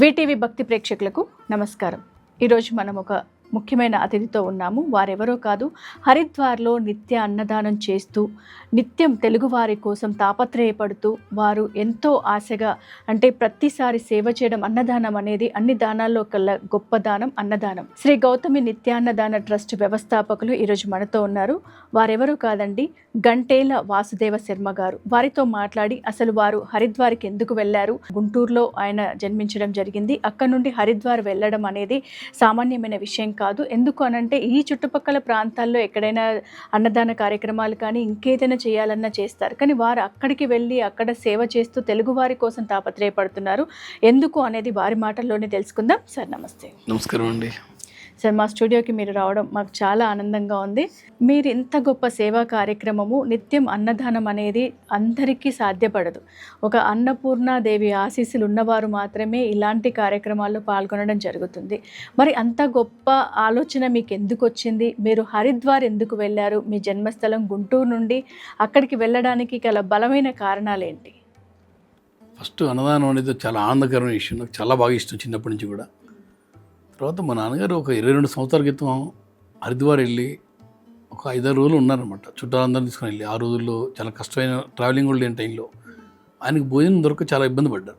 VTV భక్తి ప్రేక్షకులకు నమస్కారం. ఈరోజు మనం ఒక ముఖ్యమైన అతిథితో ఉన్నాము. వారెవరో కాదు హరిద్వార్లో నిత్య అన్నదానం చేస్తూ నిత్యం తెలుగువారి కోసం తాపత్రయపడుతూ వారు ఎంతో ఆశగా అంటే ప్రతిసారి సేవ చేయడం అన్నదానం అనేది అన్ని దానాల్లో కల్లా గొప్ప దానం అన్నదానం. శ్రీ గౌతమి నిత్యాన్నదాన ట్రస్ట్ వ్యవస్థాపకులు ఈరోజు మనతో ఉన్నారు. వారెవరూ కాదండి గంటేల వాసుదేవ శర్మ గారు. వారితో మాట్లాడి అసలు వారు హరిద్వార్కి ఎందుకు వెళ్ళారు? గుంటూరులో ఆయన జన్మించడం జరిగింది. అక్కడ నుండి హరిద్వార్ వెళ్ళడం అనేది సామాన్యమైన విషయం కాదు. ఎందుకు అనంటే ఈ చుట్టుపక్కల ప్రాంతాల్లో ఎక్కడైనా అన్నదాన కార్యక్రమాలు కానీ ఇంకేదైనా చేయాలన్నా చేస్తారు. కానీ వారు అక్కడికి వెళ్ళి అక్కడ సేవ చేస్తూ తెలుగువారి కోసం తాపత్రయపడుతున్నారు. ఎందుకు అనేది వారి మాటల్లోనే తెలుసుకుందాం. సార్ నమస్తే. నమస్కారం అండి. సార్ మా స్టూడియోకి మీరు రావడం మాకు చాలా ఆనందంగా ఉంది. మీరు ఇంత గొప్ప సేవా కార్యక్రమము నిత్యం అన్నదానం అనేది అందరికీ సాధ్యపడదు. ఒక అన్నపూర్ణాదేవి ఆశీస్సులు ఉన్నవారు మాత్రమే ఇలాంటి కార్యక్రమాల్లో పాల్గొనడం జరుగుతుంది. మరి అంత గొప్ప ఆలోచన మీకు ఎందుకు వచ్చింది? మీరు హరిద్వార్ ఎందుకు వెళ్ళారు? మీ జన్మస్థలం గుంటూరు నుండి అక్కడికి వెళ్ళడానికి గల బలమైన కారణాలు ఏంటి ఫస్ట్ అన్నదానం అనేది చాలా ఆనందకరమైన విషయం. నాకు చాలా బాగా ఇష్టం చిన్నప్పటి నుంచి కూడా. తర్వాత మా నాన్నగారు ఒక ఇరవై రెండు సంవత్సరాల క్రితం హరిద్వార్ వెళ్ళి ఒక ఐదారు రోజులు ఉన్నారనమాట చుట్టాలందరూ తీసుకుని వెళ్ళి. ఆ రోజుల్లో చాలా కష్టమైన ట్రావెలింగ్ కూడా లేని టైంలో ఆయనకి భోజనం దొరక చాలా ఇబ్బంది పడ్డారు.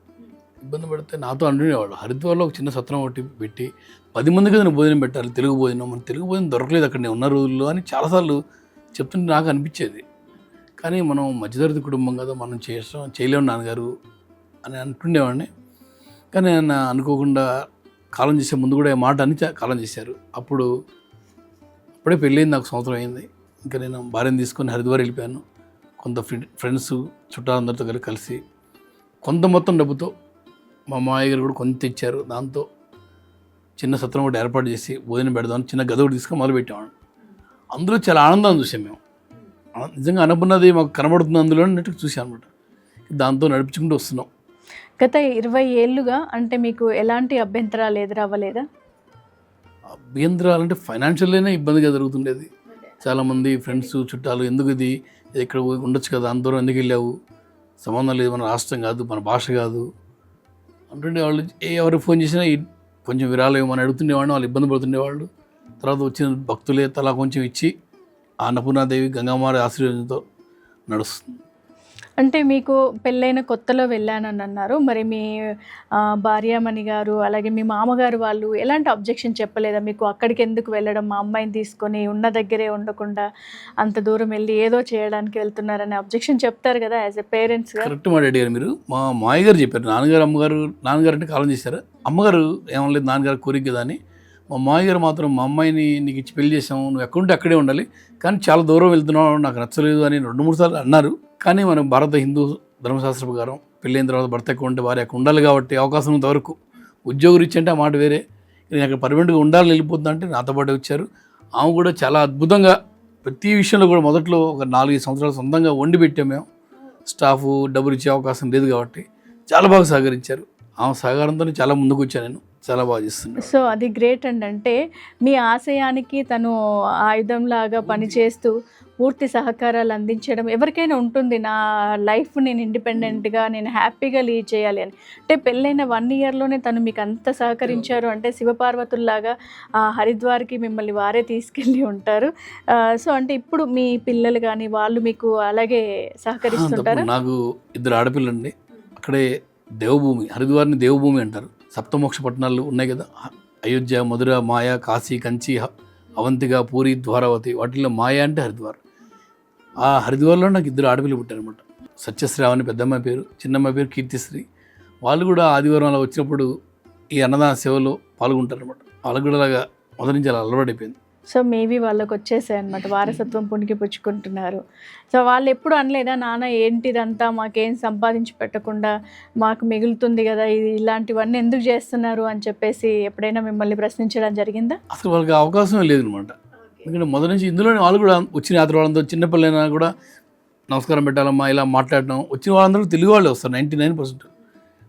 ఇబ్బంది పడితే నాతో అండునేవాడు హరిద్వార్లో ఒక చిన్న సత్రం ఒకటి పెట్టి పది మందికి నేను భోజనం పెట్టాలి తెలుగు భోజనం. మన తెలుగు భోజనం దొరకలేదు అక్కడ నేను ఉన్న రోజుల్లో అని చాలాసార్లు చెప్తుంటే నాకు అనిపించేది. కానీ మనం మధ్యతరగతి కుటుంబం కదా మనం చేస్తాం చేయలేము నాన్నగారు అని అంటుండేవాడిని. కానీ ఆయన అనుకోకుండా కాలం చేసే ముందు కూడా మాట అని కాలం చేశారు. అప్పుడు అప్పుడే పెళ్ళయింది నాకు సంవత్సరం అయింది. ఇంకా నేను భార్యను తీసుకొని హరిద్వార్ వెళ్ళిపోయాను. కొంత ఫ్రెండ్స్ చుట్టాలందరితో కలిసి కలిసి కొంత మొత్తం డబ్బుతో మా మామయ్య గారు కూడా కొంత ఇచ్చారు. దాంతో చిన్న సత్రం ఒకటి ఏర్పాటు చేసి భోజనం పెడదామని చిన్న గది ఒకటి తీసుకొని మొదలుపెట్టాము అందులో చాలా ఆనందాన్ని చూసాం మేము. నిజంగా అనుకున్నది మాకు కనబడుతుంది అందులో అన్నట్టు చూసాం అనమాట దాంతో నడిపించుకుంటూ వస్తున్నాం. గత ఇరవై ఏళ్ళుగా అంటే మీకు ఎలాంటి అభ్యంతరాలు ఎదురవ్వలేదా? అభ్యంతరాలంటే ఫైనాన్షియల్లోనే ఇబ్బందిగా జరుగుతుండేది. చాలామంది ఫ్రెండ్స్ చుట్టాలు ఎందుకు ఇది? ఇక్కడ ఉండొచ్చు కదా అందరూ ఎందుకు వెళ్ళావు? సంబంధం లేదు మన రాష్ట్రం కాదు మన భాష కాదు. అంటుండే వాళ్ళు ఏ ఎవరు ఫోన్ చేసినా కొంచెం విరాళం ఏమని అడుగుతుండేవాడిని వాళ్ళు ఇబ్బంది పడుతుండేవాళ్ళు. తర్వాత వచ్చిన భక్తులే తలా కొంచెం ఇచ్చి ఆ అన్నపూర్ణాదేవి గంగామారి ఆశీర్వాదంతో నడుస్తుంది. అంటే మీకు పెళ్ళైన కొత్తలో వెళ్ళానని అన్నారు మరి మీ భార్యామణి గారు అలాగే మీ మామగారు వాళ్ళు ఎలాంటి అబ్జెక్షన్ చెప్పలేదా? మీకు అక్కడికి ఎందుకు వెళ్ళడం? మా అమ్మాయిని తీసుకొని ఉన్న దగ్గరే ఉండకుండా అంత దూరం వెళ్ళి ఏదో చేయడానికి వెళ్తున్నారని అబ్జెక్షన్ చెప్తారు కదా యాజ్ ఎ పేరెంట్స్ కరెక్ట్ మాట అడిగారు మీరు. మా మాయగారు చెప్పారు. నాన్నగారు అమ్మగారు నాన్నగారు అంటే కాలం చేశారు? అమ్మగారు ఏమనలేదు నాన్నగారు కోరిక కదా అని మా మాయ గారు మాత్రం మా అమ్మాయిని నీకు ఇచ్చి పెళ్ళి చేసాము నువ్వు ఎక్కడుంటే అక్కడే ఉండాలి. కానీ చాలా దూరం వెళ్తున్నావు నాకు నచ్చలేదు అని రెండు మూడు సార్లు అన్నారు. కానీ మనం భారత హిందూ ధర్మశాస్త్ర ప్రకారం పెళ్ళైన తర్వాత భర్త ఎక్కువ ఉంటే భార్య అక్కడ ఉండాలి కాబట్టి అవకాశం ఉన్నంత వరకు ఉద్యోగం రీచ్ అంటే ఆ మాట వేరే. నేను అక్కడ పర్మనెంట్గా ఉండాలని వెళ్ళిపోతుందంటే నాతో పాటు వచ్చారు. ఆమె కూడా చాలా అద్భుతంగా ప్రతి విషయంలో కూడా మొదట్లో ఒక నాలుగైదు సంవత్సరాలు సొంతంగా వండి పెట్టాం మేము. స్టాఫ్ డబ్బులు ఇచ్చే అవకాశం లేదు కాబట్టి చాలా బాగా సహకరించారు. ఆమె సహకారంతో చాలా ముందుకు వచ్చాను నేను. చాలా బాగా చేస్తున్నాను సో అది గ్రేట్ అండి అంటే మీ ఆశయానికి తను ఆయుధంలాగా పనిచేస్తూ పూర్తి సహకారాలు అందించడం ఎవరికైనా ఉంటుంది. నా లైఫ్ నేను ఇండిపెండెంట్గా నేను హ్యాపీగా లీడ్ చేయాలి అని. అంటే పెళ్ళైన వన్ ఇయర్లోనే తను మీకు అంత సహకరించారు. అంటే శివపార్వతుల్లాగా ఆ హరిద్వార్కి మిమ్మల్ని వారే తీసుకెళ్ళి ఉంటారు. సో అంటే ఇప్పుడు మీ పిల్లలు కానీ వాళ్ళు మీకు అలాగే సహకరిస్తుంటారా. నాకు ఇద్దరు ఆడపిల్లండి అక్కడే దేవభూమి హరిద్వార్ని దేవభూమి అంటారు. సప్తమోక్ష పట్టణాలు ఉన్నాయి కదా. అయోధ్య మధుర మాయ కాశీ కంచి హ- అవంతిక పూరి ద్వారావతి వాటిల్లో మాయ అంటే హరిద్వార్. ఆ హరిద్వార్లో నాకు ఇద్దరు ఆడపిల్లలు పుట్టారనమాట సత్యశ్రావణి పెద్దమ్మ పేరు చిన్నమ్మ పేరు కీర్తిశ్రీ. వాళ్ళు కూడా ఆదివారం అలా వచ్చినప్పుడు ఈ అన్నదాన సేవలో పాల్గొంటారనమాట వాళ్ళకు కూడా అలాగా మొదటి నుంచి అలా అలవాటైపోయింది. సో మేబీ వాళ్ళకి వచ్చేసాయి అనమాట వారసత్వం పుణికి పుచ్చుకుంటున్నారు. సో వాళ్ళు ఎప్పుడు అనలేదా నాన్న ఏంటిదంతా? మాకేం సంపాదించి పెట్టకుండా మాకు మిగులుతుంది కదా ఇది ఇలాంటివన్నీ ఎందుకు చేస్తున్నారు? అని చెప్పేసి ఎప్పుడైనా మిమ్మల్ని ప్రశ్నించడం జరిగిందా? అసలు వాళ్ళకి అవకాశం లేదనమాట. ఎందుకంటే మొదటి నుంచి ఇందులోనే వాళ్ళు కూడా వచ్చిన యాత్ర వాళ్ళంతా చిన్నపిల్లైనా కూడా నమస్కారం పెట్టాలమ్మా ఇలా మాట్లాడడం వచ్చిన వాళ్ళందరూ తెలుగు వాళ్ళే వస్తారు నైంటీ నైన్ పర్సెంట్.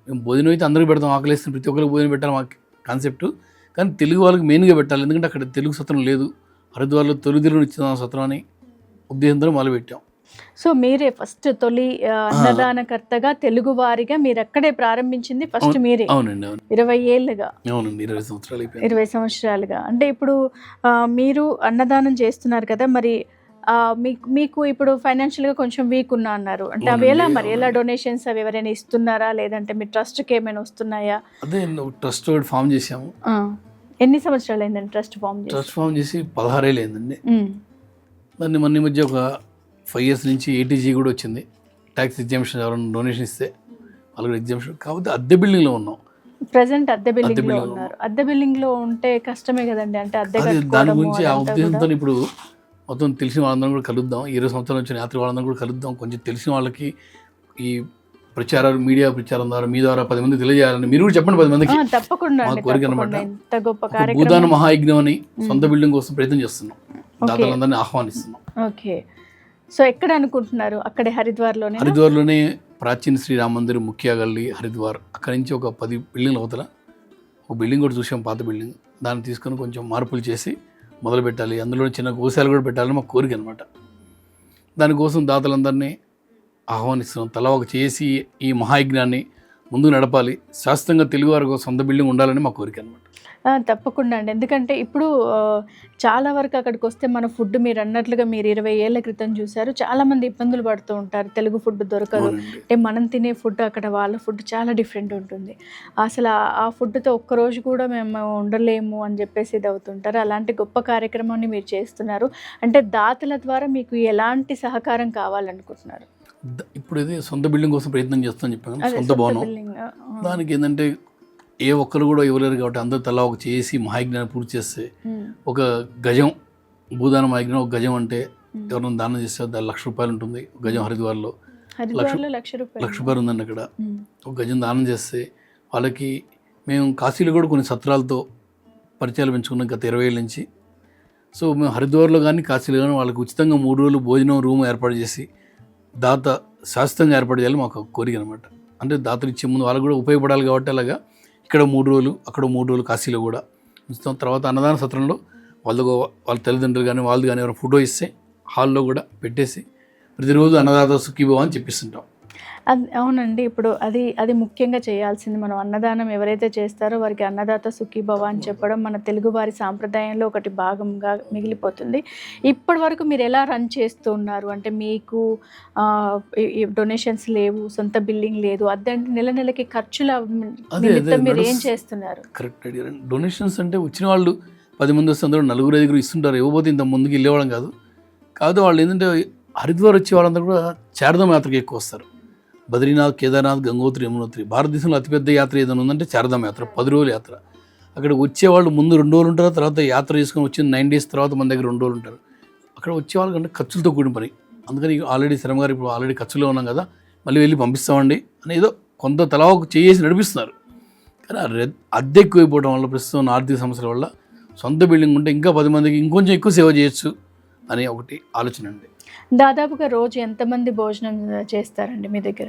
మేము భోజనం అయితే అందరికీ పెడతాం ఆకలిస్తుంది ప్రతి ఒక్కరికి భోజనం పెట్టాలి మా కాన్సెప్ట్. కానీ తెలుగు వాళ్ళకి మెయిన్గా పెట్టాలి. ఎందుకంటే అక్కడ తెలుగు సత్రం లేదు. హరిద్వార్లో తొలి తెలుగు ఇచ్చిన సత్రం అని ఉద్దేశంతో మొదలుపెట్టాం. సో మీరే ఫస్ట్ తొలి అన్నదానకర్తగా తెలుగు వారిగా మీరు అక్కడే ప్రారంభించింది? ఫస్ట్ మీరే? అవునండి అవును. ఇరవై ఏళ్ళుగా? అవునండి ఇరవై సంవత్సరాలు ఇరవై సంవత్సరాలుగా. అంటే ఇప్పుడు మీరు అన్నదానం చేస్తున్నారు కదా మరి మీకు మీకు ఇప్పుడు ఫైనాన్షియల్గా కొంచెం వీక్ ఉన్నా అన్నారు. అంటే అవి ఎలా మరి? ఎలా డొనేషన్స్ అవి ఎవరైనా ఇస్తున్నారా? లేదంటే మీ ట్రస్ట్కి ఏమైనా వస్తున్నాయా? అదే ట్రస్ట్ ఫామ్ చేసాము. ఎన్ని సంవత్సరాలు అయిందండి ట్రస్ట్ ఫామ్ ట్రస్ట్ ఫామ్ చేసి పదహారేళ్ళు అయిందండి. దాన్ని మొన్న ఈ మధ్య ఒక ఫైవ్ ఇయర్స్ నుంచి ఏటీజీ కూడా వచ్చింది. ట్యాక్స్ ఎగ్జామిషన్ ఎవరైనా డొనేషన్ ఇస్తే వాళ్ళు ఎగ్జామిషన్ కాకపోతే అద్దె బిల్డింగ్లో ఉన్నాం. ప్రజెంట్ అద్దె బిల్డింగ్లో building లో ఉన్నారు. అద్దె బిల్డింగ్లో ఉంటే కష్టమే కదండి. అంటే అద్దె అది దాని గురించి ఆ ఉద్దేశంతో. ఇప్పుడు మొత్తం తెలిసిన వాళ్ళందరం కూడా కలుద్దాం. ఇరవై సంవత్సరాలు వచ్చిన యాత్రి వాళ్ళందరం కూడా కలుద్దాం. కొంచెం తెలిసిన వాళ్ళకి ఈ ప్రచారాలు మీడియా ప్రచారం ద్వారా మీ ద్వారా పది మంది తెలియజేయాలని మీరు కూడా చెప్పండి పది మందికి. తప్పకుండా కోరిక ఒక భూదాన మహాయజ్ఞం అని సొంత బిల్డింగ్ కోసం ప్రయత్నం చేస్తున్నాం. దాతలందరినీ ఆహ్వానిస్తున్నాం. ఓకే. సో ఎక్కడ అనుకుంటున్నారు? అక్కడే హరిద్వార్లోనే హరిద్వార్లోనే ప్రాచీన శ్రీరామ మందిర్ ముఖ్య గల్లీ హరిద్వార్. అక్కడి నుంచి ఒక పది బిల్డింగ్ల అవతల. ఒక బిల్డింగ్ కూడా చూసాం పాత బిల్డింగ్. దాన్ని తీసుకొని కొంచెం మార్పులు చేసి మొదలు పెట్టాలి అందులో చిన్న గోశాలు కూడా పెట్టాలని మా కోరిక అనమాట దానికోసం దాతలందరినీ ఆహ్వానిస్తున్నాం. తలా ఒక చేసి ఈ మహాయజ్ఞాన్ని ముందుకు నడపాలి. శాస్త్రంగా తెలుగు వారికి ఒక సొంత బిల్డింగ్ ఉండాలని మా కోరిక అనమాట తప్పకుండా అండి. ఎందుకంటే ఇప్పుడు చాలా వరకు అక్కడికి వస్తే మన ఫుడ్ మీరు అన్నట్లుగా మీరు ఇరవై ఏళ్ళ క్రితం చూశారు. చాలా మంది ఇబ్బందులు పడుతూ ఉంటారు. తెలుగు ఫుడ్ దొరకదు. అంటే మనం తినే ఫుడ్ అక్కడ వాళ్ళ ఫుడ్ చాలా డిఫరెంట్ ఉంటుంది. అసలు ఆ- ఫుడ్తో ఒక్కరోజు కూడా మేము ఉండలేము అని చెప్పేసి ఇది అవుతుంటారు. అలాంటి గొప్ప కార్యక్రమాన్ని మీరు చేస్తున్నారు. అంటే దాతల ద్వారా మీకు ఎలాంటి సహకారం కావాలనుకుంటున్నారు? ఇప్పుడు ఇది సొంత బిల్డింగ్ కోసం ప్రయత్నం చేస్తామని చెప్పాను. సొంత భవనం. దానికి ఏంటంటే ఏ ఒక్కరు కూడా ఇవ్వలేరు కాబట్టి అందరూ తలా ఒక చేసి మహాయజ్ఞాన్ని పూర్తి చేస్తే ఒక గజం భూదాన మహాయజ్ఞం ఒక గజం అంటే. ఎవరైనా దానం చేస్తే దాని లక్ష రూపాయలు ఉంటుంది గజం హరిద్వార్లో. లక్ష రూపాయలు. ఉందండి అక్కడ. ఒక గజం దానం చేస్తే వాళ్ళకి మేము కాశీలో కూడా కొన్ని సత్రాలతో పరిచయాలు పెంచుకున్నాం గత ఇరవై ఏళ్ళ నుంచి. సో మేము హరిద్వార్లో కానీ కాశీలో కానీ వాళ్ళకి ఉచితంగా మూడు రోజులు భోజనం రూమ్ ఏర్పాటు చేసి దాత శాశ్వతంగా ఏర్పాటు చేయాలి మాకు కోరిక అనమాట అంటే దాతలు ఇచ్చే ముందు వాళ్ళకు కూడా ఉపయోగపడాలి కాబట్టి అలాగా ఇక్కడ మూడు రోజులు అక్కడ మూడు రోజులు కాశీలో కూడా. ఉంచుతాం తర్వాత అన్నదాన సత్రంలో వాళ్ళకు వాళ్ళ తల్లిదండ్రులు కానీ వాళ్ళు కానీ ఎవరైనా ఫోటో ఇస్తే హాల్లో కూడా పెట్టేసి ప్రతిరోజు అన్నదాత సుఖీభవ అని చెప్పిస్తుంటాం. అది అవునండి. ఇప్పుడు అది అది ముఖ్యంగా చేయాల్సింది మనం అన్నదానం ఎవరైతే చేస్తారో వారికి అన్నదాత సుఖీభవ అని చెప్పడం మన తెలుగు వారి సాంప్రదాయంలో ఒకటి భాగంగా మిగిలిపోతుంది. ఇప్పటి వరకు మీరు ఎలా రన్ చేస్తూ ఉన్నారు? అంటే మీకు డొనేషన్స్ లేవు సొంత బిల్డింగ్ లేదు అదే నెల నెలకి ఖర్చుల నిమిత్తం మీరు ఏం చేస్తున్నారు? కరెక్ట్ డొనేషన్స్ అంటే వచ్చిన వాళ్ళు పది మంది వస్తే అందరూ నలుగురు ఐదుగురు ఇస్తుంటారు. ఇవ్వబోతే ఇంత ముందుకు వెళ్ళేవాళ్ళం కాదు. కాదు వాళ్ళు ఏంటంటే హరిద్వార్ వచ్చే వాళ్ళందరూ కూడా చారధామ యాత్రకి ఎక్కువ వస్తారు. బద్రీనాథ్ కేదార్నాథ్ గంగోత్రి యమునోత్రి. భారతదేశంలో అతిపెద్ద యాత్ర ఏదైనా ఉందంటే చారధామ యాత్ర పది రోజుల యాత్ర. అక్కడికి వచ్చేవాళ్ళు ముందు రెండు రోజులు ఉంటారు తర్వాత యాత్ర చేసుకొని వచ్చిన నైన్ డేస్ తర్వాత మన దగ్గర రెండు రోజులు ఉంటారు. అక్కడ వచ్చే వాళ్ళకంటే ఖర్చులతో కూడిన పని. అందుకని ఆల్రెడీ శ్రమ గారు ఇప్పుడు ఆల్రెడీ ఖర్చులో ఉన్నాం కదా మళ్ళీ వెళ్ళి పంపిస్తామండి అని ఏదో కొంత తలా ఒక చేసి నడిపిస్తున్నారు. కానీ అద్దె ఎక్కువైపోవడం వల్ల ప్రస్తుతం ఆర్థిక సమస్యల వల్ల సొంత బిల్డింగ్ ఉంటే ఇంకా పది మందికి ఇంకొంచెం ఎక్కువ సేవ చేయొచ్చు. అనే ఒకటి ఆలోచన అండి. దాదాపుగా రోజు ఎంతమంది భోజనం చేస్తారండి మీ దగ్గర?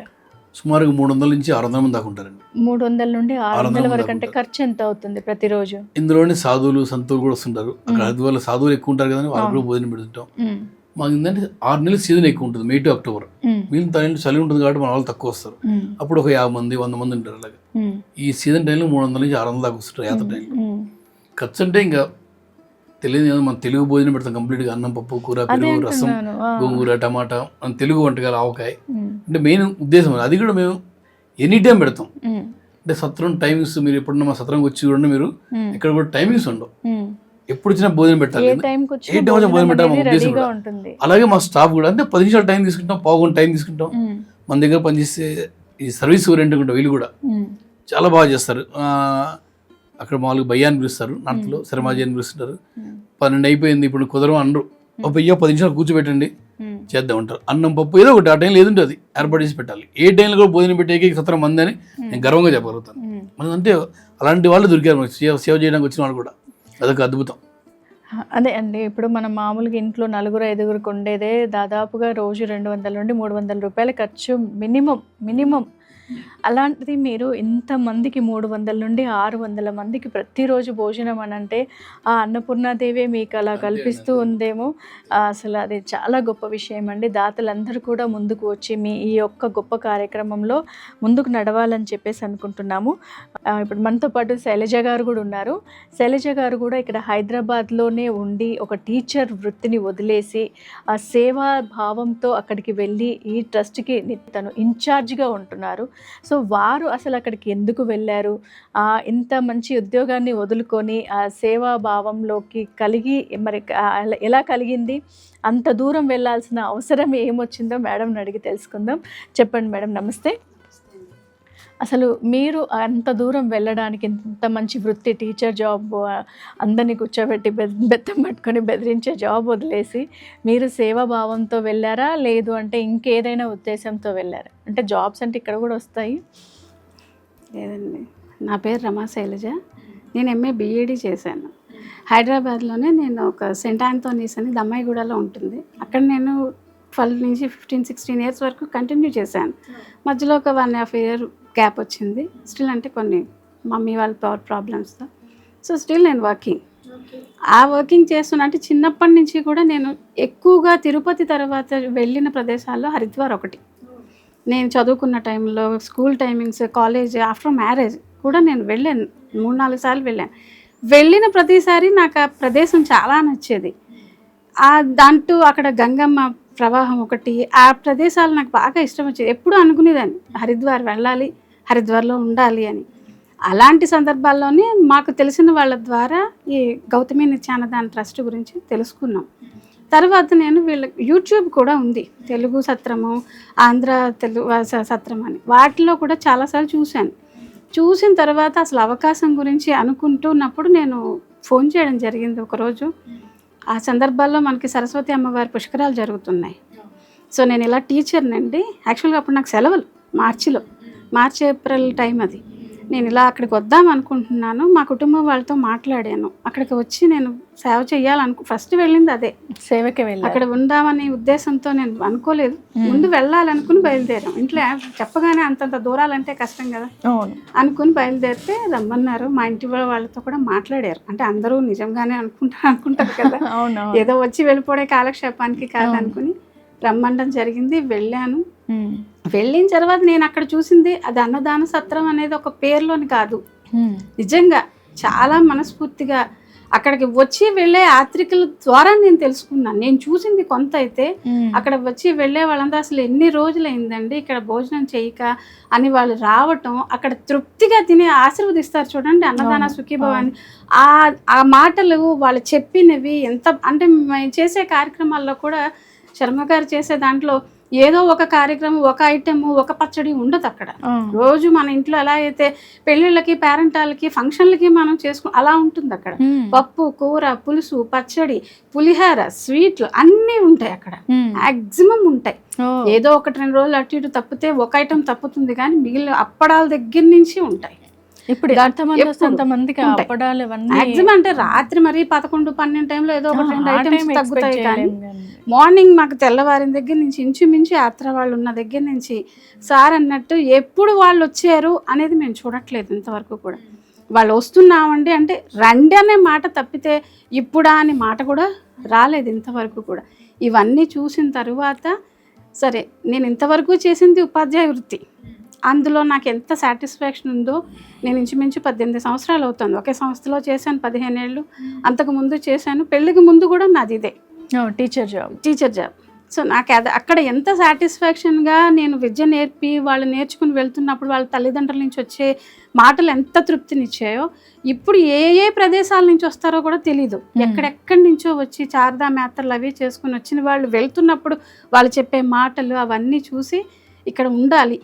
సుమారుగా మూడు వందల నుంచి ఆరు వందల మంది దాకా ఉంటారండి. మూడు వందల నుండి ఆరు వందల వరకు అంటే ఖర్చు ఎంత అవుతుంది ప్రతిరోజు? ఇందులోనే సాధువులు సంతువులు కూడా వస్తుంటారు. అక్కడ. హరిద్వార్లో సాధువులు ఎక్కువ ఉంటారు కదా వాళ్ళు కూడా. భోజనం పెడుతుంటాం. మాకు ఏంటంటే ఆరు నెలలు సీజన్ ఎక్కువ ఉంటుంది మే టు అక్టోబర్. మిగిలిన టైంలో చలి ఉంటుంది కాబట్టి మన వాళ్ళు తక్కువ వస్తారు. అప్పుడు ఒక యాభై మంది వంద మంది ఉంటారు అలాగే. ఈ సీజన్ టైంలో మూడు వందల నుంచి ఆరు వందల దాకా వస్తుంటారు యాత్ర టైంలో. ఖర్చు అంటే ఇంకా తెలియదు కదా మనం తెలుగు భోజనం పెడతాం కంప్లీట్గా అన్నం పప్పు కూర పెరుగు రసం గోంగూర టమాటా మన తెలుగు వంటకాలు ఆవకాయ. అంటే మెయిన్ ఉద్దేశం అది. కూడా మేము ఎనీ టైం పెడతాం. అంటే సత్రం టైమింగ్స్ మీరు ఎప్పుడన్నా మా సత్రంకి వచ్చి చూడండి మీరు ఇక్కడ కూడా టైమింగ్స్ ఉండవు. ఎప్పుడు వచ్చినా భోజనం పెట్టాలి ఏ టైం వచ్చినా భోజనం పెట్టాలి మా ఉద్దేశం అలాగే మా స్టాఫ్ కూడా అంటే పది నిమిషాలు టైం తీసుకుంటాం పావుగొంట టైం తీసుకుంటాం. మన దగ్గర పనిచేసే ఈ సర్వీస్ ఓరియంటెడ్ ఉంటాం వీళ్ళు కూడా. చాలా బాగా చేస్తారు. అక్కడ మామూలుగా భయ్యా అని పిలుస్తారు నార్త్లో శర్మాజీ అని పిలుస్తుంటారు. పన్నెండు అయిపోయింది ఇప్పుడు కుదరం అనరు. ఒక భయ్యా పది నిమిషాలు కూర్చోబెట్టండి. చేద్దాం అంటారు. అన్నం పప్పు ఏదో ఒకటి ఆ టైంలో ఏది ఉంటే అది ఏర్పాటు చేసి పెట్టాలి. ఏ టైంలో కూడా భోజనం పెట్టే ఏకైక సత్రం మంది అని నేను గర్వంగా చెప్పగలుగుతాను. మనం అంటే అలాంటి వాళ్ళు దొరికారు మనకి సేవ సేవ చేయడానికి వచ్చిన వాళ్ళు కూడా. అదొక అద్భుతం. అదే అండి. ఇప్పుడు మనం మామూలుగా ఇంట్లో నలుగురు ఐదుగురికి ఉండేదే దాదాపుగా రోజు రెండు వందల నుండి మూడు వందల రూపాయల ఖర్చు మినిమం మినిమం. అలాంటిది మీరు ఇంతమందికి మూడు వందల నుండి ఆరు వందల మందికి ప్రతిరోజు భోజనం అని అంటే ఆ అన్నపూర్ణాదేవి మీకు అలా కల్పిస్తూ ఉందేమో. అసలు అది చాలా గొప్ప విషయం అండి. దాతలందరూ కూడా ముందుకు వచ్చి మీ ఈ యొక్క గొప్ప కార్యక్రమంలో ముందుకు నడవాలని చెప్పేసి అనుకుంటున్నాము. ఇప్పుడు మనతో పాటు శైలజ గారు కూడా ఉన్నారు. శైలజ గారు కూడా ఇక్కడ హైదరాబాద్లోనే ఉండి ఒక టీచర్ వృత్తిని వదిలేసి ఆ సేవా భావంతో అక్కడికి వెళ్ళి ఈ ట్రస్ట్కి తను ఇన్ఛార్జ్గా ఉంటున్నారు. సో వారు అసలు అక్కడికి ఎందుకు వెళ్ళారు? ఇంత మంచి ఉద్యోగాన్ని వదులుకొని ఆ సేవా భావంలోకి కలిగి మరి ఎలా- కలిగింది? అంత దూరం వెళ్ళాల్సిన అవసరం ఏమొచ్చిందో మేడంని అడిగి తెలుసుకుందాం. చెప్పండి మేడం నమస్తే. అసలు మీరు అంత దూరం వెళ్ళడానికి ఇంత మంచి వృత్తి టీచర్ జాబ్ అందరినీ కూర్చోబెట్టి బెత్తం పట్టుకొని బెదిరించే జాబ్ వదిలేసి మీరు సేవాభావంతో వెళ్ళారా? లేదు అంటే ఇంకేదైనా ఉద్దేశంతో వెళ్ళారా? అంటే జాబ్స్ అంటే ఇక్కడ కూడా వస్తాయి. లేదండి. నా పేరు రమా శైలజ. నేను ఎంఏ బీఈడి చేశాను. హైదరాబాద్లోనే నేను ఒక సెంట్ ఆంథోనీస్ అని దమ్మాయిగూడలో ఉంటుంది. అక్కడ నేను ట్వెల్వ్ నుంచి ఫిఫ్టీన్ సిక్స్టీన్ ఇయర్స్ వరకు కంటిన్యూ చేశాను. మధ్యలో ఒక వన్ హాఫ్ ఇయర్ గ్యాప్ వచ్చింది. స్టిల్ అంటే కొన్ని మమ్మీ వాళ్ళ పవర్ ప్రాబ్లమ్స్తో సో స్టిల్ నేను వర్కింగ్. ఆ వర్కింగ్ చేస్తున్నా అంటే చిన్నప్పటి నుంచి కూడా నేను ఎక్కువగా తిరుపతి తర్వాత వెళ్ళిన ప్రదేశాల్లో హరిద్వార్ ఒకటి. నేను చదువుకున్న టైంలో school timings college after marriage కూడా నేను వెళ్ళాను. మూడు నాలుగు సార్లు వెళ్ళాను. వెళ్ళిన ప్రతిసారి నాకు ఆ ప్రదేశం చాలా నచ్చేది. ఆ దాంట్లో అక్కడ గంగమ్మ ప్రవాహం ఒకటి. ఆ ప్రదేశాలు నాకు బాగా ఇష్టం వచ్చేది. ఎప్పుడు అనుకునేదాన్ని హరిద్వార్ వెళ్ళాలి హరిద్వార్లో ఉండాలి అని. అలాంటి సందర్భాల్లోనే మాకు తెలిసిన వాళ్ళ ద్వారా ఈ గౌతమి నిత్యానదాన ట్రస్ట్ గురించి తెలుసుకున్నాం. తర్వాత నేను వీళ్ళ యూట్యూబ్ కూడా ఉంది తెలుగు సత్రము ఆంధ్ర తెలుగు సత్రం అని. వాటిలో కూడా చాలాసార్లు చూశాను. చూసిన తర్వాత అసలు అవకాశం గురించి అనుకుంటున్నప్పుడు నేను ఫోన్ చేయడం జరిగింది ఒకరోజు. ఆ సందర్భాల్లో మనకి సరస్వతి అమ్మవారి పుష్కరాలు జరుగుతున్నాయి. సో నేను ఇలా టీచర్నండి యాక్చువల్గా అప్పుడు నాకు సెలవులు మార్చిలో. మార్చి ఏప్రిల్ టైం అది. నేను ఇలా అక్కడికి వద్దాం అనుకుంటున్నాను. మా కుటుంబం వాళ్ళతో మాట్లాడాను. అక్కడికి వచ్చి నేను సేవ చేయాలనుకు ఫస్ట్ వెళ్ళింది అదే. సేవకి వెళ్ళారు. అక్కడ ఉందామనే ఉద్దేశంతో నేను అనుకోలేదు. ముందు వెళ్ళాలనుకుని బయలుదేరాం. ఇంట్లో చెప్పగానే అంతంత దూరాలంటే కష్టం కదా. అనుకుని బయలుదేరితే రమ్మన్నారు. మా ఇంటి వాళ్ళ వాళ్ళతో కూడా మాట్లాడారు. అంటే అందరూ నిజంగానే అనుకుంటారు అనుకుంటారు కదా. ఏదో వచ్చి వెళ్ళిపోడే కాలక్షేపానికి కాదు అనుకుని రమ్మండం జరిగింది. వెళ్ళాను. వెళ్ళిన తర్వాత నేను అక్కడ చూసింది అది అన్నదాన సత్రం అనేది ఒక పేరులోని కాదు. నిజంగా చాలా మనస్ఫూర్తిగా అక్కడికి వచ్చి వెళ్ళే యాత్రికుల ద్వారా నేను తెలుసుకున్నాను. నేను చూసింది కొంత అయితే. అక్కడ వచ్చి వెళ్ళే వాళ్ళంతా అసలు ఎన్ని రోజులు అయిందండి ఇక్కడ భోజనం చేయక అని వాళ్ళు రావటం అక్కడ తృప్తిగా తిని ఆశీర్వదిస్తారు చూడండి అన్నదాన సుఖీభవాన్ని. ఆ ఆ మాటలు వాళ్ళు చెప్పినవి ఎంత అంటే మేము చేసే కార్యక్రమాల్లో కూడా శర్మ గారు చేసే దాంట్లో ఏదో ఒక కార్యక్రమం ఒక ఐటెం ఒక పచ్చడి ఉండదు అక్కడ. రోజు మన ఇంట్లో ఎలా అయితే పెళ్ళిళ్ళకి పేరెంటాలకి ఫంక్షన్లకి మనం చేసుకు అలా ఉంటుంది అక్కడ. పప్పు కూర పులుసు పచ్చడి పులిహార స్వీట్లు అన్నీ ఉంటాయి అక్కడ. మాక్సిమం ఉంటాయి. ఏదో ఒకటి రెండు రోజులు అటు ఇటు తప్పితే ఒక ఐటెం తప్పుతుంది కానీ మిగిలిన అప్పడాల దగ్గర నుంచి ఉంటాయి ఇప్పుడు ఎంతమంది. అప్పడాలు మాక్సిమం అంటే రాత్రి మరి పదకొండు పన్నెండు టైంలో ఏదో ఒకటి రెండు ఐటమ్స్ తగ్గుతాయి కానీ. మార్నింగ్ మాకు తెల్లవారిన దగ్గర నుంచి ఇంచుమించు యాత్ర వాళ్ళు ఉన్న దగ్గర నుంచి సార్ అన్నట్టు ఎప్పుడు వాళ్ళు వచ్చారు అనేది మేము చూడట్లేదు ఇంతవరకు కూడా వాళ్ళు వస్తున్నామండి అంటే రండి అనే మాట తప్పితే ఇప్పుడా అనే మాట కూడా రాలేదు ఇంతవరకు కూడా ఇవన్నీ చూసిన తరువాత సరే నేను ఇంతవరకు చేసింది ఉపాధ్యాయ వృత్తి అందులో నాకు ఎంత సాటిస్ఫాక్షన్ ఉందో నేను ఇంచుమించు పద్దెనిమిది సంవత్సరాలు అవుతుంది. ఒకే సంస్థలో చేశాను పదిహేను ఏళ్ళు. అంతకు ముందు చేశాను. పెళ్ళికి ముందు కూడా నాది ఇదే. Teacher job. Teacher job. So నాకు అది అక్కడ ఎంత సాటిస్ఫాక్షన్గా నేను విద్య నేర్పి వాళ్ళు నేర్చుకుని వెళ్తున్నప్పుడు వాళ్ళ తల్లిదండ్రుల నుంచి వచ్చే మాటలు ఎంత తృప్తినిచ్చాయో ఇప్పుడు ఏ ఏ ప్రదేశాల నుంచి వస్తారో కూడా తెలీదు. ఎక్కడెక్కడి నుంచో వచ్చి చార్ధామ్ యాత్రలు అవి చేసుకుని వచ్చిన వాళ్ళు వెళ్తున్నప్పుడు వాళ్ళు చెప్పే మాటలు అవన్నీ చూసి ఇక్కడ ఉండాలి.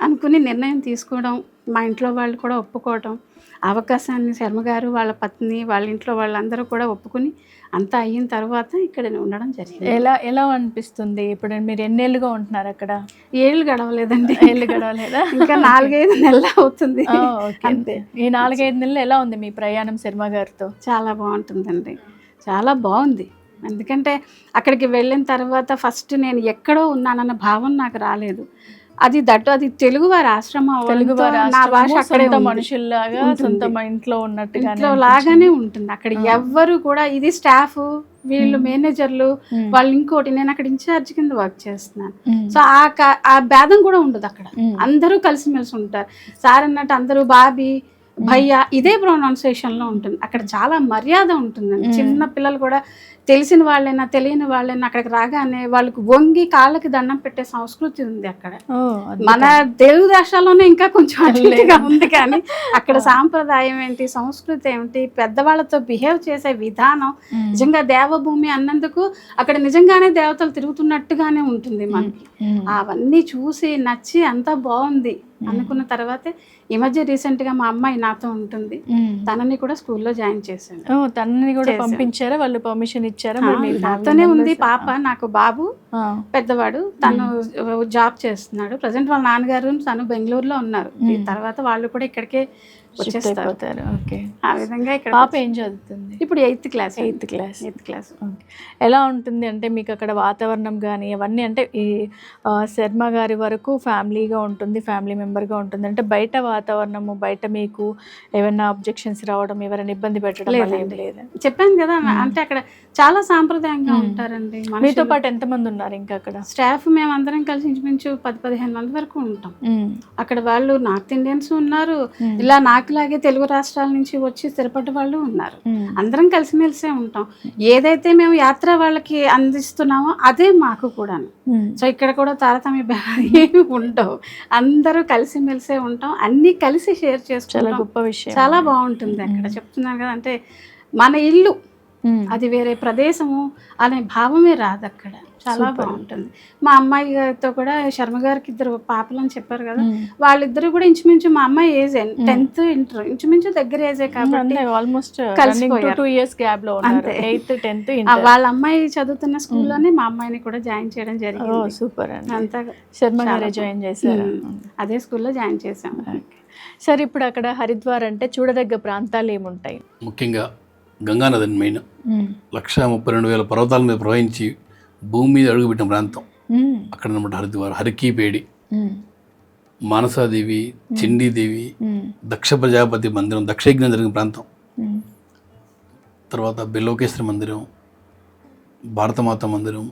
అనుకుని నిర్ణయం తీసుకోవడం మా ఇంట్లో వాళ్ళు కూడా ఒప్పుకోవడం అవకాశాన్ని శర్మ గారు వాళ్ళ పత్ని వాళ్ళ ఇంట్లో వాళ్ళందరూ కూడా ఒప్పుకుని అంతా అయిన తర్వాత ఇక్కడ ఉండడం జరిగింది. ఎలా ఎలా అనిపిస్తుంది? ఇప్పుడు మీరు ఎన్నేళ్ళుగా ఉంటున్నారు అక్కడ? ఏళ్ళు గడవలేదండి. ఏళ్ళు గడవలేదా? ఇంకా నాలుగైదు నెలలు అవుతుంది. అంతే. ఈ నాలుగైదు నెలలు ఎలా ఉంది మీ ప్రయాణం శర్మ గారితో? చాలా బాగుంటుందండి. చాలా బాగుంది. ఎందుకంటే అక్కడికి వెళ్ళిన తర్వాత ఫస్ట్ నేను ఎక్కడో ఉన్నానన్న భావం నాకు రాలేదు. అది దట్టు అది తెలుగు వారి ఆశ్రమం తెలుగు నా భాష అక్కడే. మనుషుల్లాగా ఉంటుంది. సొంత ఇంట్లో ఉన్నట్టుగా ఇంట్లో లాగానే ఉంటుంది అక్కడ. ఎవ్వరు కూడా ఇది స్టాఫ్ వీళ్ళు మేనేజర్లు వాళ్ళు ఇంకోటి నేను అక్కడ ఇన్ఛార్జ్ కింద వర్క్ చేస్తున్నాను. సో ఆ ఆ భేదం కూడా ఉండదు అక్కడ. అందరూ కలిసిమెలిసి ఉంటారు. సార్ అన్నట్టు అందరూ బాబీ భయ్య ఇదే ప్రొనౌన్సియేషన్లో ఉంటుంది. అక్కడ చాలా మర్యాద ఉంటుందండి. మ్మ్. చిన్న పిల్లలు కూడా తెలిసిన వాళ్ళైనా తెలియని వాళ్ళైనా అక్కడికి రాగానే వాళ్ళకి వంగి కాళ్ళకి దండం పెట్టే సంస్కృతి ఉంది అక్కడ. మన తెలుగు దేశాల్లోనే ఇంకా కొంచెం ఉంది కానీ అక్కడ సాంప్రదాయం ఏంటి సంస్కృతి ఏమిటి పెద్దవాళ్ళతో బిహేవ్ చేసే విధానం నిజంగా దేవభూమి అన్నందుకు అక్కడ నిజంగానే దేవతలు తిరుగుతున్నట్టుగానే ఉంటుంది మనకి. అవన్నీ చూసి నచ్చి అంతా బాగుంది. అనుకున్న తర్వాతే ఈ మధ్య రీసెంట్గా మా అమ్మాయి నాతో ఉంటుంది. తనని కూడా స్కూల్లో జాయిన్ చేశాను. ఓ తనని కూడా. పంపించారా? వాళ్ళు పర్మిషన్ ఇచ్చారా? నాతోనే ఉంది? పాప నాకు బాబు. పెద్దవాడు. తను జాబ్ చేస్తున్నాడు. ప్రజెంట్ వాళ్ళ నాన్నగారు తను బెంగళూరులో ఉన్నారు. తర్వాత వాళ్ళు కూడా ఇక్కడికే వచ్చేస్తారు ఓకే. ఆ విధంగా ఇక్కడ పాప ఏం చదువుతుంది? ఇప్పుడు eighth class. Eighth class. Eighth class. ఎలా ఉంటుంది అంటే మీకు అక్కడ వాతావరణం కానీ అవన్నీ అంటే ఈ శర్మ గారి వరకు ఫ్యామిలీగా ఉంటుంది ఫ్యామిలీ మెంబర్గా ఉంటుంది. అంటే బయట వాతావరణము బయట మీకు ఏమైనా అబ్జెక్షన్స్ రావడం ఎవరైనా ఇబ్బంది పెట్టడం. లేదా చెప్పాను కదా అంటే అక్కడ చాలా సాంప్రదాయంగా ఉంటారండి మీతో. పాటు ఎంతమంది ఉన్నారు ఇంకా అక్కడ? స్టాఫ్ మేము అందరం కలిసి ఇంచుమించు పది పదిహేను మంది వరకు ఉంటాం. అక్కడ వాళ్ళు నార్త్ ఇండియన్స్ ఉన్నారు. ఇలా నాకులాగే తెలుగు రాష్ట్రాల నుంచి వచ్చి స్థిరపడ్డ వాళ్ళు ఉన్నారు. అందరం కలిసిమెలిసే ఉంటాం. ఏదైతే మేము యాత్ర వాళ్ళకి అందిస్తున్నామో అదే మాకు కూడా సో ఇక్కడ కూడా తారతమ్య ఏమి ఉండవు. అందరూ కలిసిమెలిసే ఉంటాం. అన్ని కలిసి షేర్ చేసుకుంటాం. గొప్ప విషయం. చాలా బాగుంటుంది అక్కడ. చెప్తున్నాను కదా అంటే మన ఇల్లు. అది వేరే ప్రదేశము అనే భావమే రాదు అక్కడ చాలా బాగుంటుంది. మా అమ్మాయి గారితో కూడా శర్మ గారికి ఇద్దరు పాపలు అని చెప్పారు కదా. వాళ్ళిద్దరు కూడా ఇంచుమించు మా అమ్మాయి ఏజ్ టెన్త్ ఇంటర్ ఇంచుమించు దగ్గర ఏజే కాబట్టి అంటే ఆల్మోస్ట్. టూ ఇయర్స్ గ్యాప్లో ఉన్నారు. అంతే. ఎయిత్ టెన్త్ వాళ్ళ అమ్మాయి చదువుతున్న స్కూల్లోనే మా అమ్మాయిని కూడా జాయిన్ చేయడం ఓ జరిగింది సూపర్ అంతా శర్మ గారే జాయిన్ చేశారు. అదే స్కూల్లో జాయిన్ చేసాం సరే ఇప్పుడు అక్కడ హరిద్వార్ అంటే చూడదగ్గ ప్రాంతాలు ఏముంటాయి? ముఖ్యంగా గంగానది మెయిన్. లక్ష ముప్పై రెండు వేల పర్వతాల మీద ప్రవహించి భూమి మీద అడుగుపెట్టిన ప్రాంతం. అక్కడ అనమాట హరిద్వార్ హరికీపేడి. మానసాదేవి చండీదేవి. దక్ష ప్రజాపతి మందిరం దక్షయజ్ఞం జరిగిన ప్రాంతం. తర్వాత బెల్లోకేశ్వరి మందిరం భారతమాత మందిరం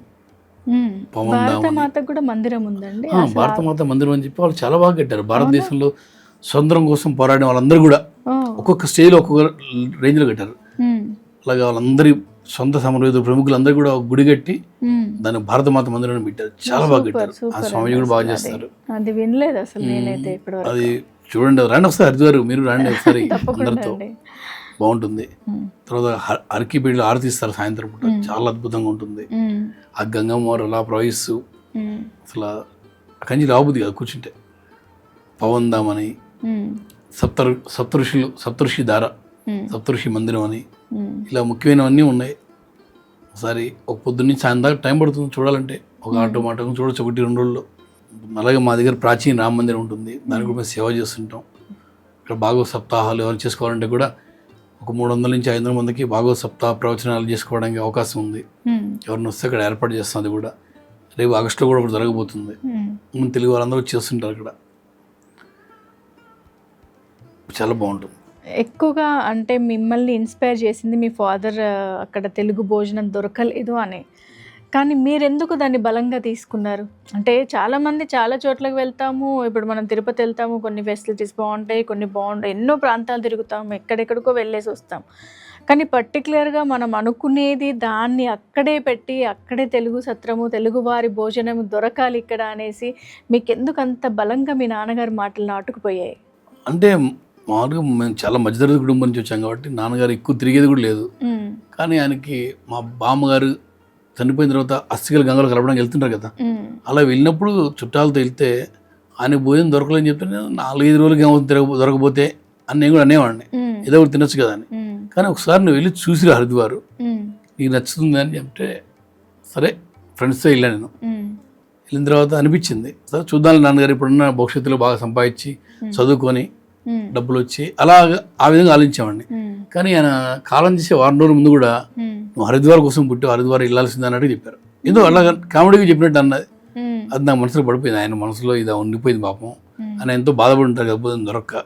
ఉమ్. పవన్ భారత ధామని. మాతకు కూడా మందిరం ఉందండి భారతమాత మందిరం అని చెప్పి వాళ్ళు చాలా బాగా కట్టారు భారతదేశంలో స్వతంత్రం కోసం పోరాడిన వాళ్ళందరూ కూడా. ఒక్కొక్క స్టేజ్లో ఒక్కొక్క రేంజ్లో కట్టారు. అలాగే వాళ్ళందరి సొంత సమరయోధ ప్రముఖులందరూ కూడా గుడి కట్టి. దాన్ని భారతమాత మందిరం పెట్టారు. చాలా బాగా కట్టారు. ఆ స్వామి కూడా బాగా చేస్తారు. అది. వినలేదు అసలు నేనైతే అది చూడండి రండి ఒకసారి హరిద్వార్ మీరు రండి ఒకసారి అందరితో. బాగుంటుంది. తర్వాత అరకిపేడిలో ఆరతిస్తారు సాయంత్రం పూట. చాలా అద్భుతంగా ఉంటుంది. ఆ గంగమ్మ అలా ప్రవహిస్తూ. అసలు నుంచి రాబుద్ది కదా కూర్చుంటే. పవన్ ఉమ్. సప్త సప్తఋషులు సప్తఋషి దార ఉమ్. సప్తఋషి మందిరం అని. ఉమ్. ఇలా ముఖ్యమైనవన్నీ ఉన్నాయి. ఒకసారి ఒక పొద్దున్నీ సాయంత్రం దాకా టైం పడుతుంది చూడాలంటే. ఒక ఆటో మాట చూడొచ్చు ఒకటి రెండు రోజుల్లో. అలాగే మా దగ్గర ప్రాచీన రామ మందిరం ఉంటుంది. దానికి కూడా మేము సేవ చేస్తుంటాం. ఇక్కడ భాగవత సప్తాహాలు ఎవరు చేసుకోవాలంటే కూడా ఒక మూడు వందల నుంచి ఐదు వందల మందికి భాగవత సప్తాహ ప్రవచనాలు చేసుకోవడానికి అవకాశం ఉంది. ఎవరిని వస్తే అక్కడ ఏర్పాటు చేస్తాం అది కూడా. రేపు ఆగస్టులో కూడా ఒకటి జరగబోతుంది. తెలుగు వాళ్ళందరూ చేస్తుంటారు అక్కడ. చాలా బాగుంటుంది. ఎక్కువగా అంటే మిమ్మల్ని ఇన్స్పైర్ చేసింది మీ ఫాదర్ అక్కడ తెలుగు భోజనం దొరకలేదు అని. కానీ మీరెందుకు దాన్ని బలంగా తీసుకున్నారు? అంటే చాలామంది చాలా చోట్లకు వెళ్తాము ఇప్పుడు మనం తిరుపతి వెళ్తాము కొన్ని ఫెసిలిటీస్ బాగుంటాయి కొన్ని బాగుంటాయి ఎన్నో ప్రాంతాలు తిరుగుతాము ఎక్కడెక్కడికో వెళ్ళేసి వస్తాం. కానీ పర్టికులర్గా మనం అనుకునేది దాన్ని అక్కడే పెట్టి అక్కడే తెలుగు సత్రము తెలుగువారి భోజనము దొరకాలి ఇక్కడ అనేసి మీకు ఎందుకు అంత బలంగా మీ నాన్నగారి మాటలు నాటుకుపోయాయి? అంటే మామూలుగా మేము చాలా మధ్యతరగతి కుటుంబం నుంచి వచ్చాం కాబట్టి నాన్నగారు ఎక్కువ తిరిగేది కూడా లేదు. కానీ ఆయనకి మా బామ్మగారు చనిపోయిన తర్వాత అస్థికలు గంగలు కలపడానికి వెళ్తుంటారు కదా. అలా వెళ్ళినప్పుడు చుట్టాలతో వెళ్తే ఆయన భోజనం దొరకలేని చెప్తే నేను నాలుగైదు రోజులకి ఏమో దొరకపోతే అని నేను కూడా అనేవాడిని. ఏదో ఒకటి తినొచ్చు కదా అని. కానీ ఒకసారి నువ్వు వెళ్ళి చూసిరా హరిద్వారు. నీకు నచ్చుతుంది అని చెప్తే సరే ఫ్రెండ్స్తో వెళ్ళాను నేను. వెళ్ళిన తర్వాత అనిపించింది. సరే చూద్దాం నాన్నగారు ఇప్పుడున్న భవిష్యత్తులో బాగా సంపాదించి చదువుకొని డబ్బులు వచ్చి అలా ఆ విధంగా ఆలోచించామండి కానీ ఆయన కాలం చేసే వారం రోజుల ముందు కూడా నువ్వు హరిద్వార్ కోసం పుట్టి హరిద్వార్ వెళ్ళాల్సింది అన్నట్టు చెప్పారు. ఏదో అలా కామెడీగా చెప్పినట్టు అన్నది. అది నా మనసులో పడిపోయింది. ఆయన మనసులో ఇది ఉండిపోయింది పాపం. ఆయన ఎంతో బాధపడి ఉంటారు కదా భోజనం దొరక్క.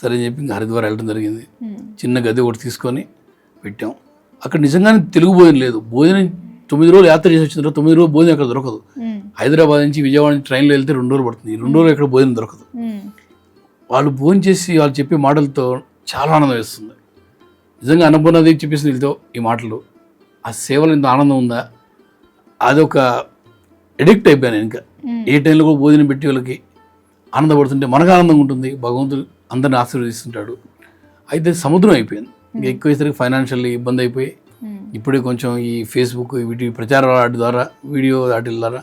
సరే అని చెప్పి ఇంకా హరిద్వార్ వెళ్ళడం జరిగింది. చిన్న గది ఒకటి తీసుకొని పెట్టాం. అక్కడ నిజంగానే తెలుగు భోజనం లేదు. భోజనం తొమ్మిది రోజులు యాత్ర చేసి వచ్చిన తర్వాత తొమ్మిది రోజులు భోజనం అక్కడ దొరకదు. హైదరాబాద్ నుంచి విజయవాడ నుంచి ట్రైన్లో వెళ్తే రెండు రోజులు పడుతుంది. రెండు రోజులు ఎక్కడ భోజనం దొరకదు. వాళ్ళు భోజనం చేసి వాళ్ళు చెప్పే మాటలతో చాలా ఆనందం వేస్తుంది. నిజంగా అనుభవం చెప్పేసి వీళ్ళతో ఈ మాటలు ఆ సేవలో ఇంత ఆనందం ఉందా? అదొక ఎడిక్ట్ అయిపోయాను ఇంకా. ఏ టైంలో కూడా భోజనం పెట్టి వాళ్ళకి ఆనందపడుతుంటే మనకు ఆనందంగా ఉంటుంది. భగవంతుడు అందరిని ఆశీర్వదిస్తుంటాడు. అయితే సముద్రం అయిపోయింది. ఇంకా ఎక్కువేసరికి ఫైనాన్షియల్లీ ఇబ్బంది అయిపోయి ఇప్పుడే కొంచెం ఈ ఫేస్బుక్ వీటి ప్రచార వాటి ద్వారా వీడియో వాటి ద్వారా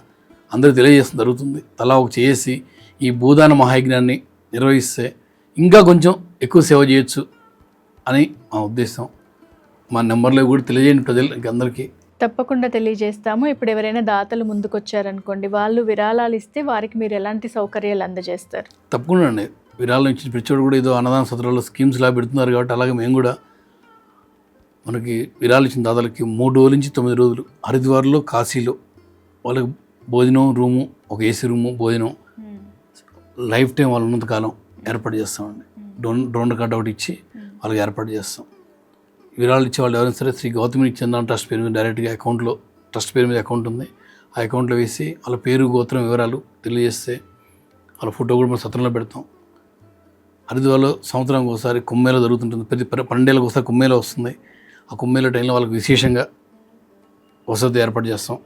అందరూ తెలియజేస్తుంది జరుగుతుంది. తలా ఒక చేసి ఈ భూదాన మహాయజ్ఞాన్ని నిర్వహిస్తే ఇంకా కొంచెం ఎక్కువ సేవ చేయొచ్చు అని మా ఉద్దేశం. మా నెంబర్లో కూడా తెలియజేయండి ప్రజలకి అందరికీ. తప్పకుండా తెలియజేస్తాము. ఇప్పుడు ఎవరైనా దాతలు ముందుకొచ్చారనుకోండి వాళ్ళు విరాళాలు ఇస్తే వారికి మీరు ఎలాంటి సౌకర్యాలు అందజేస్తారు? తప్పకుండా అండి. విరాళం ఇచ్చిన ప్రతిచోడు కూడా ఏదో అన్నదాన సత్రాల్లో స్కీమ్స్ లా పెడుతున్నారు కాబట్టి అలాగే మేము కూడా మనకి విరాళం ఇచ్చిన దాదాలకి మూడు రోజుల నుంచి తొమ్మిది రోజులు హరిద్వార్లో కాశీలో వాళ్ళకి భోజనం రూము ఒక ఏసీ రూము భోజనం లైఫ్ టైం వాళ్ళు ఉన్నంత కాలం ఏర్పాటు చేస్తామండి. డ్రోన్ డ్రోన్ కార్డ్ ఒకటి ఇచ్చి వాళ్ళకి ఏర్పాటు చేస్తాం. విరాళాలు ఇచ్చే వాళ్ళు ఎవరైనా సరే శ్రీ గౌతమి చందన ట్రస్ట్ పేరు మీద డైరెక్ట్గా అకౌంట్లో ట్రస్ట్ పేరు మీద అకౌంట్ ఉంది. ఆ అకౌంట్లో వేసి వాళ్ళ పేరు గోత్రం వివరాలు తెలియజేస్తే వాళ్ళ ఫోటో కూడా మనం సత్రంలో పెడతాం. హరిద్వార్లో సంవత్సరానికి ఒకసారి కుమ్మేళ జరుగుతుంటుంది. ప్రతి పన్నెండేళ్ళకి ఒకసారి కుమ్మేళ వస్తుంది. ఆ కుమ్మేళ టైంలో వాళ్ళకి విశేషంగా వసతి ఏర్పాటు చేస్తాం.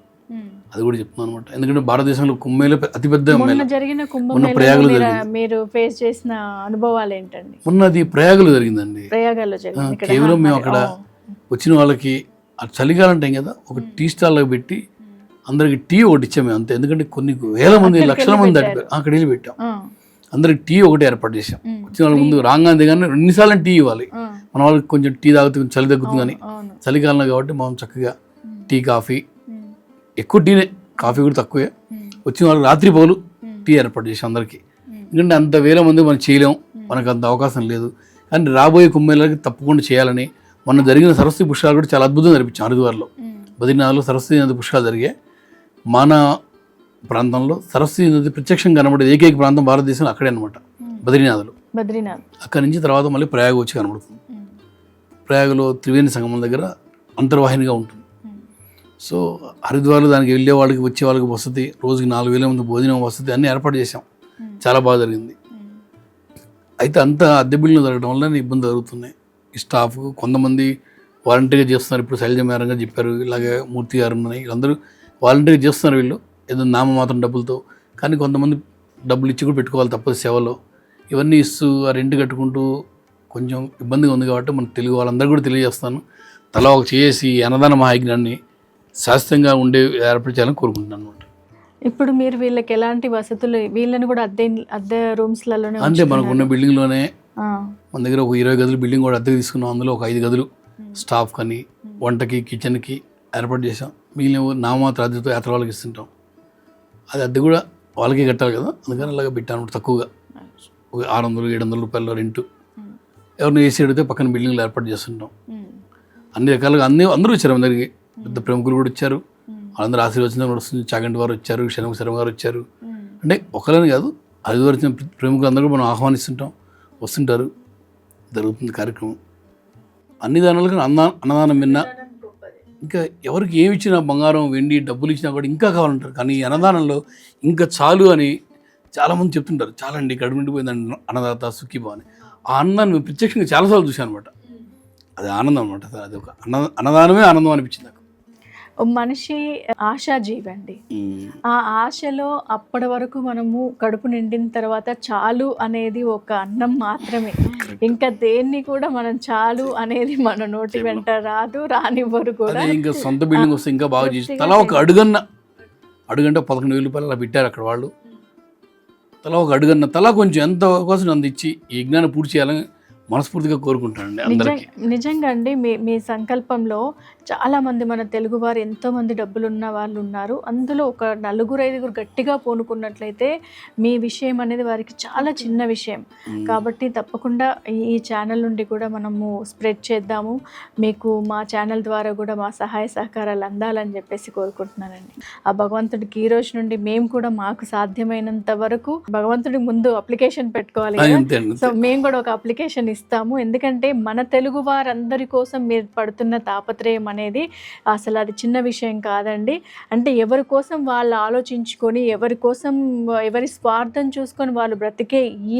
అది కూడా చెప్తున్నాను అనమాట ఎందుకంటే భారతదేశంలో పె- అతిపెద్ద జరిగిన మొన్న ప్రయాగలో మీరు ఫేస్ చేసిన అనుభవాలు ఏంటండి? మొన్న అది ప్రయాగలో జరిగిందండి ప్రయాగాల్లో కేవలం మేము అక్కడ. వచ్చిన వాళ్ళకి ఆ చలికాలం టైం కదా ఒక టీ స్టాల్లో పెట్టి అందరికి టీ ఒకటి ఇచ్చాము మేము అంతే. ఎందుకంటే కొన్ని వేల మంది లక్షల మంది అక్కడ వెళ్ళి పెట్టాం. అందరికి టీ ఒకటి ఏర్పాటు చేసాం వచ్చిన వాళ్ళ ముందు రాగానే దిగానే రెండుసార్లు టీ ఇవ్వాలి. మన వాళ్ళకి కొంచెం టీ తాగితే కొంచెం చలి తగ్గుతుందని అవును చలికాలంలో కాబట్టి మనం చక్కగా టీ కాఫీ ఎక్కువ టీనే కాఫీ కూడా తక్కువే. వచ్చిన వాళ్ళకి రాత్రి పౌలు టీ ఏర్పాటు చేసాం అందరికీ. ఎందుకంటే అంత వేల మంది మనం చేయలేం. మనకు అంత అవకాశం లేదు. కానీ రాబోయే కుంభమేళకి తప్పకుండా చేయాలని మొన్న జరిగిన సరస్వతి పుష్కరాలు కూడా చాలా అద్భుతంగా జరిపించాం హరిద్వార్లో బద్రీనాథ్లో సరస్వతి నది పుష్కరాలు జరిగాయి. మన ప్రాంతంలో సరస్వతి నది ప్రత్యక్షంగా కనబడేది ఏకైక ప్రాంతం భారతదేశంలో అక్కడే అనమాట. బద్రీనాథ్లో. బద్రీనాథ్. అక్కడి నుంచి తర్వాత మళ్ళీ ప్రయాగ వచ్చి కనబడుతుంది. ప్రయాగలో త్రివేణి సంగమం దగ్గర అంతర్వాహినిగా ఉంటుంది. సో హరిద్వార్లో దానికి వెళ్ళే వాళ్ళకి వచ్చే వాళ్ళకి వసతి రోజుకి నాలుగు వేల మంది భోజనం వసతి అన్నీ ఏర్పాటు చేసాం చాలా బాగా జరిగింది. అయితే అంత అద్దె బిల్లు జరగడం వల్ల ఇబ్బంది జరుగుతున్నాయి. ఈ స్టాఫ్ కొంతమంది వాలంటీర్గా చేస్తున్నారు. ఇప్పుడు శైలజ మేరంగా చెప్పారు. ఇలాగే మూర్తి గారు ఉన్నాయి. వీళ్ళందరూ వాలంటీర్గా చేస్తున్నారు వీళ్ళు. ఏదో నామ మాత్రం డబ్బులతో. కానీ కొంతమంది డబ్బులు ఇచ్చి కూడా పెట్టుకోవాలి తప్పదు సేవలో. ఇవన్నీ ఇస్తూ ఆ రెంట్ కట్టుకుంటూ కొంచెం ఇబ్బందిగా ఉంది కాబట్టి మన తెలుగు వాళ్ళందరూ కూడా తెలియజేస్తాను. తలా ఒక చేసి అన్నదాన మహాయజ్ఞాన్ని శాస్త్రంగా ఉండే ఏర్పాటు చేయాలని కోరుకుంటున్నాను అనమాట ఇప్పుడు మీరు వీళ్ళకి ఎలాంటి వసతులు వీళ్ళని కూడా అద్దె అద్దె రూమ్స్లలోనే అంతే మనకు ఉన్న బిల్డింగ్లోనే. మన దగ్గర ఒక ఇరవై గదులు బిల్డింగ్ కూడా అద్దెకి తీసుకున్నాం. అందులో ఒక ఐదు గదులు స్టాఫ్ కానీ వంటకి కిచెన్కి ఏర్పాటు చేసాం మిగిలిన నామాత్ర అద్దెతో యాత్ర వాళ్ళకి ఇస్తుంటాం. అది అద్దె కూడా వాళ్ళకి కట్టాలి కదా. అందుకని అలాగే పెట్టాను తక్కువగా. ఒక ఆరు వందలు ఏడు వందల రూపాయల రెంట్. ఎవరిని ఏసీ అడిగితే పక్కన బిల్డింగ్లు ఏర్పాటు చేస్తుంటాం. అన్ని రకాలుగా అన్ని అందరూ వచ్చారు మన దగ్గరికి. పెద్ద ప్రముఖులు కూడా వచ్చారు. వాళ్ళందరూ ఆశీర్వచనం కూడా వస్తుంది చాగంటి వారు వచ్చారు శనగ శర్మ గారు వచ్చారు. అంటే ఒకరిని కాదు అది వచ్చిన ప్రముఖులు అందరూ మనం ఆహ్వానిస్తుంటాం. వస్తుంటారు. జరుగుతుంది కార్యక్రమం. అన్ని దానాలకు అన్న అన్నదానం విన్నా ఇంకా ఎవరికి ఏమి ఇచ్చినా బంగారం వెండి డబ్బులు ఇచ్చినా కూడా ఇంకా కావాలంటారు. కానీ ఈ అన్నదానంలో ఇంకా చాలు అని చాలామంది చెప్తుంటారు. చాలా అండి కడుపు నిండిపోయిందండి అన్నదాత సుఖీభా అని ఆ అన్నాన్ని మేము ప్రత్యక్షంగా చాలాసార్లు చూశాను అనమాట అది ఆనందం అనమాట అది ఒక అన్న అన్నదానమే ఆనందం అనిపించింది నాకు. మనిషి ఆశాజీవి అండి ఆ ఆశలో అప్పటి వరకు మనము కడుపు నిండిన తర్వాత చాలు అనేది ఒక అన్నం మాత్రమే. ఇంకా దేన్ని కూడా మనం చాలు అనేది మన నోటి వెంట రాదు రానివ్వరు కూడా. ఇంకా సొంత బిల్డింగ్ వస్తే ఇంకా బాగా చేసి తలా ఒక అడుగన్న అడుగంటే పదకొండు వేల రూపాయలు అలా పెట్టారు అక్కడ వాళ్ళు. తలా ఒక అడుగన్న తలా కొంచెం ఎంత అవకాశం అంత ఇచ్చి ఈ యజ్ఞాన్ని పూర్తి చేయాలని మనస్ఫూర్తిగా కోరుకుంటానండి నిజంగా అండి మీ మీ సంకల్పంలో చాలామంది మన తెలుగువారు ఎంతోమంది డబ్బులు ఉన్న వాళ్ళు ఉన్నారు. అందులో ఒక నలుగురు ఐదుగురు గట్టిగా పూనుకున్నట్లయితే మీ విషయం అనేది వారికి చాలా చిన్న విషయం. కాబట్టి తప్పకుండా ఈ- ఛానల్ నుండి కూడా మనము స్ప్రెడ్ చేద్దాము. మీకు మా ఛానల్ ద్వారా కూడా మా సహాయ సహకారాలు అందాలని చెప్పేసి కోరుకుంటున్నానండి. ఆ భగవంతుడికి ఈ రోజు నుండి మేము కూడా మాకు సాధ్యమైనంత వరకు భగవంతుడి ముందు అప్లికేషన్ పెట్టుకోవాలి సో మేము కూడా ఒక అప్లికేషన్ ఇస్తాము. ఎందుకంటే మన తెలుగు వారందరి కోసం మీరు పడుతున్న తాపత్రయం అనేది అసలు అది చిన్న విషయం కాదండి. అంటే ఎవరి కోసం వాళ్ళు ఆలోచించుకొని ఎవరి కోసం ఎవరి స్వార్థం చూసుకొని వాళ్ళు బ్రతికే ఈ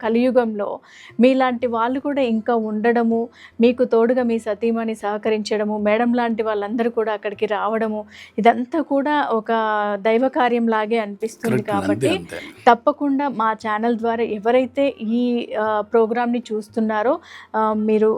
కలియుగంలో మీలాంటి వాళ్ళు కూడా ఇంకా ఉండడము మీకు తోడుగా మీ సతీమణి సహకరించడము మేడం లాంటి వాళ్ళందరూ కూడా అక్కడికి రావడము ఇదంతా కూడా ఒక దైవ కార్యం లాగే అనిపిస్తుంది కాబట్టి తప్పకుండా మా ఛానల్ ద్వారా ఎవరైతే ఈ ప్రోగ్రామ్ని చూస్తున్నారో మీరు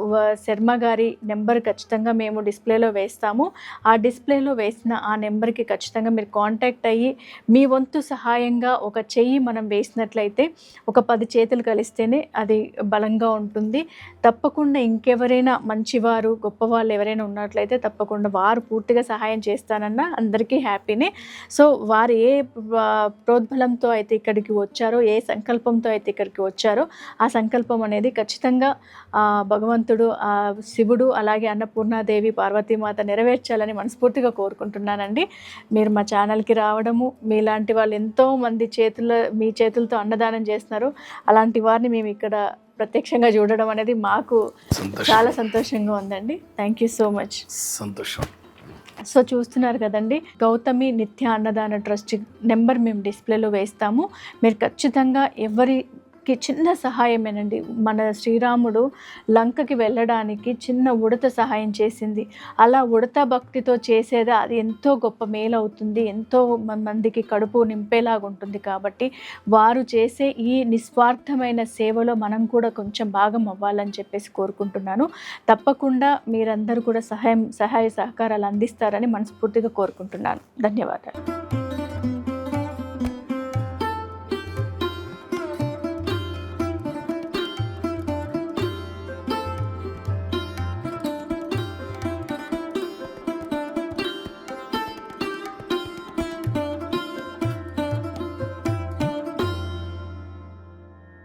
శర్మ గారి నెంబర్ ఖచ్చితంగా మేము డిస్ప్లేలో వేస్తాము. ఆ డిస్ప్లేలో వేసిన ఆ నెంబర్కి ఖచ్చితంగా మీరు కాంటాక్ట్ అయ్యి మీ వంతు సహాయంగా ఒక చెయ్యి మనం వేసినట్లయితే ఒక పది చేతులు కలిస్తేనే అది బలంగా ఉంటుంది. తప్పకుండా ఇంకెవరైనా మంచివారు గొప్పవాళ్ళు ఎవరైనా ఉన్నట్లయితే తప్పకుండా వారు పూర్తిగా సహాయం చేస్తానన్న అందరికీ హ్యాపీనే. సో వారు ఏ ప్రోద్బలంతో అయితే ఇక్కడికి వచ్చారో ఏ సంకల్పంతో అయితే ఇక్కడికి వచ్చారో ఆ సంకల్పం అనేది ఖచ్చితంగా భగవంతుడు శివుడు అలాగే అన్నపూర్ణాదేవి పార్వతీమాత నెరవేర్చాలని మనస్ఫూర్తిగా కోరుకుంటున్నానండి. మీరు మా ఛానల్కి రావడము మీలాంటి వాళ్ళు ఎంతో మంది చేతుల మీ చేతులతో అన్నదానం చేస్తున్నారు. అలాంటి వారిని మేము ఇక్కడ ప్రత్యక్షంగా చూడడం అనేది మాకు చాలా సంతోషంగా ఉందండి. థ్యాంక్ యూ సో మచ్ సంతోషం. సో చూస్తున్నారు కదండి గౌతమి నిత్య అన్నదాన ట్రస్ట్ నెంబర్ మేము డిస్ప్లేలో వేస్తాము. మీరు ఖచ్చితంగా కి చిన్న సహాయమేనండి. మన శ్రీరాముడు లంకకి వెళ్ళడానికి చిన్న ఉడత సహాయం చేసింది. అలా ఉడత భక్తితో చేసేది అది ఎంతో గొప్ప మేలు అవుతుంది ఎంతో మందికి కడుపు నింపేలాగా ఉంటుంది కాబట్టి వారు చేసే ఈ నిస్వార్థమైన సేవలో మనం కూడా కొంచెం భాగం అవ్వాలని చెప్పేసి కోరుకుంటున్నాను. తప్పకుండా మీరందరూ కూడా సహాయం సహాయ సహకారాలు అందిస్తారని మనస్ఫూర్తిగా కోరుకుంటున్నాను. ధన్యవాదాలు.